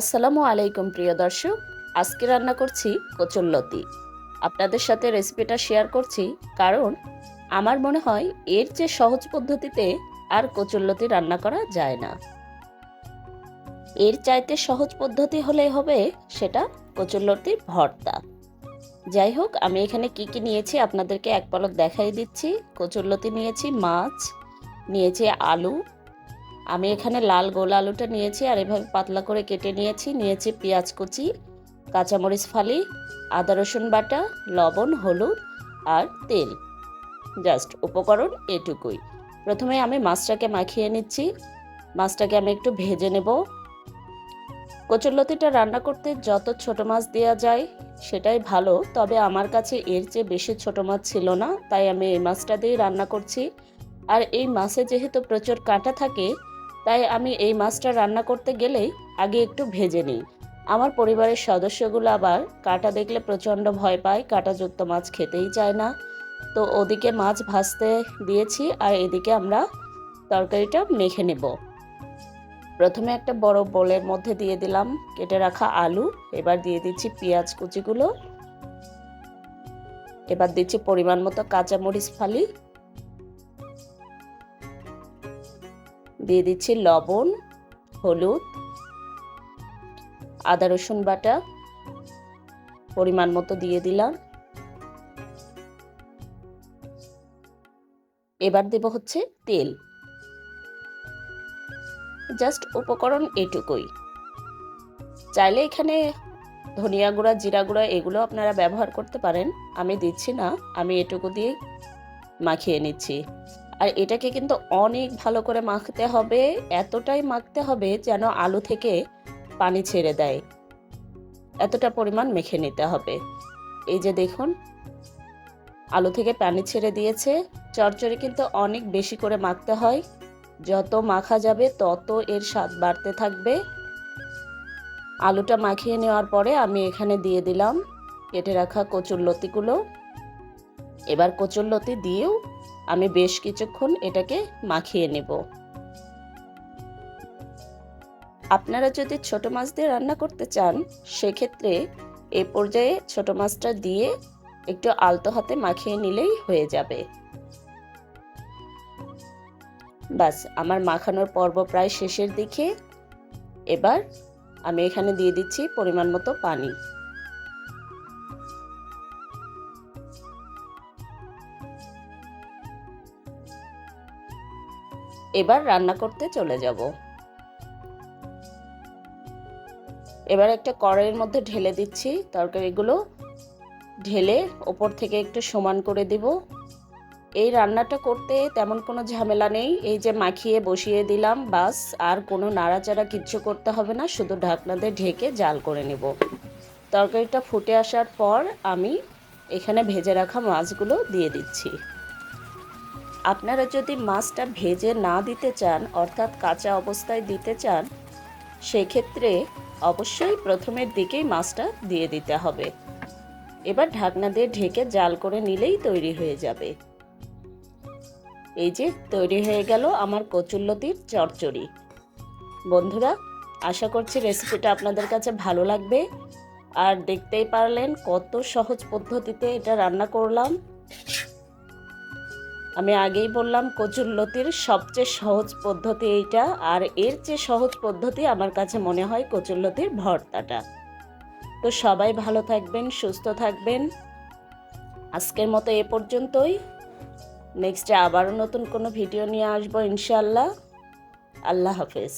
আসসালামু আলাইকুম, প্রিয় দর্শক। আজকে রান্না করছি কচুল্লতি আপনাদের সাথে রেসিপিটা শেয়ার করছি কারণ আমার মনে হয় এর যে সহজ পদ্ধতিতে আর কচুল্লতি রান্না করা যায় না। এর চাইতে সহজ পদ্ধতি হলে হবে সেটা কচুল্লতির ভর্তা। যাই হোক, আমি এখানে কি কি নিয়েছি আপনাদেরকে এক পলক দেখাই দিচ্ছি। কচুল্লতি নিয়েছি মাছ, নিয়েছি আলু আমি এখানে লাল গোল আলুটা নিয়েছি আর এভাবে পাতলা করে কেটে নিয়েছি। নিয়েছি পেঁয়াজ কুচি, কাঁচামরিচ ফালি, আদা রসুন বাটা, লবণ, হলুদ আর তেল। জাস্ট উপকরণ এটুকুই। প্রথমে আমি মাছটাকে মাখিয়ে নিচ্ছি। মাছটাকে আমি একটু ভেজে নেব। কচুরলতিটা রান্না করতে যত ছোট মাছ দেওয়া যায় সেটাই ভালো, তবে আমার কাছে এর চেয়ে বেশি ছোট মাছ ছিল না, তাই আমি এই মাছটা দিয়েই রান্না করছি। আর এই মাছে যেহেতু প্রচুর কাঁটা থাকে তাই আমি এই মাছটা রান্না করতে গেলেই আগে একটু ভেজে নিই। আমার পরিবারের সদস্যগুলো আবার কাঁটা দেখলে প্রচণ্ড ভয় পায়, কাঁটাযুক্ত মাছ খেতেই চায় না। তো ওদিকে মাছ ভাজতে দিয়েছি আর এদিকে আমরা তরকারিটা মেখে নেব। প্রথমে একটা বড় বোলের মধ্যে দিয়ে দিলাম, কেটে রাখা আলু, এবার দিয়ে দিচ্ছি পেঁয়াজ কুচিগুলো। এবার দিচ্ছি পরিমাণ মতো কাঁচামরিচ ফালি দিয়ে দিচ্ছি লবণ, হলুদ, আদা, রসুন বাটা, পরিমাণ মতো দিয়ে দিলাম। এবার দেব হচ্ছে তেল। জাস্ট উপকরণ এটুকুই। চাইলে এখানে ধনিয়া গুঁড়া, জিরা গুঁড়া এগুলো আপনারা ব্যবহার করতে পারেন। আমি দিচ্ছি না, আমি এটুকু দিয়ে মাখিয়ে নিচ্ছি। আর এটাকে কিন্তু অনেক ভালো করে মাখতে হবে, এতটাই মাখতে হবে যেন আলু থেকে পানি ছেড়ে দেয়। এতটা পরিমাণ মেখে নিতে হবে। এই যে দেখুন, আলু থেকে পানি ছেড়ে দিয়েছে। চরচরে কিন্তু অনেক বেশি করে মাখতে হয়। যত মাখা যাবে তত এর স্বাদ বাড়তে থাকবে। আলুটা মাখিয়ে নেওয়ার পরে আমি এখানে দিয়ে দিলাম কেটে রাখা কচুর লতিগুলো। এবার কচুর লতি দিয়েও আমি বেশ কিছুক্ষণ এটাকে মাখিয়ে নেব। আপনারা যদি ছোট মাছ দিয়ে রান্না করতে চান, সেক্ষেত্রে এ পর্যায়ে ছোট মাছটা দিয়ে একটু আলতো হাতে মাখিয়ে নিলেই হয়ে যাবে। বাস আমার মাখানোর পর্ব প্রায় শেষের দিকে। এবার আমি এখানে দিয়ে দিচ্ছি পরিমাণ মতো পানি। এবার রান্না করতে চলে যাব। এবার একটা কড়াইয়ের মধ্যে ঢেলে দিচ্ছি তরকারিগুলো। ঢেলে ওপর থেকে একটু সমান করে দিব। এই রান্নাটা করতে তেমন কোনো ঝামেলা নেই। এই যে মাখিয়ে বসিয়ে দিলাম, বাস, আর কোনো নাড়াচাড়া কিচ্ছু করতে হবে না, শুধু ঢাকনা দিয়ে ঢেকে জাল করে নেব। তরকারিটা ফুটে আসার পর আমি এখানে ভেজে রাখা মাছগুলো দিয়ে দিচ্ছি। আপনারা যদি মাছটা ভেজে না দিতে চান, অর্থাৎ কাঁচা অবস্থায় দিতে চান, সেক্ষেত্রে অবশ্যই প্রথমের দিকেই মাছটা দিয়ে দিতে হবে। এবার ঢাকনা দিয়ে ঢেকে জাল করে নিলেই তৈরি হয়ে যাবে। এই যে তৈরি হয়ে গেল আমার কচুল্লতির চচ্চড়ি বন্ধুরা, আশা করছি রেসিপিটা আপনাদের কাছে ভালো লাগবে। আর দেখতেই পারলেন কত সহজ পদ্ধতিতে এটা রান্না করলাম। আমি আগেই বললাম কচুরলতির সবচেয়ে সহজ পদ্ধতি এইটা, আর এর চেয়ে সহজ পদ্ধতি আমার কাছে মনে হয় কচুরলতির ভর্তাটা। তো সবাই ভালো থাকবেন, সুস্থ থাকবেন। আজকের মতো এ পর্যন্তই। নেক্সটে আবারও নতুন কোনো ভিডিও নিয়ে আসব ইনশাল্লাহ আল্লাহ হাফেজ।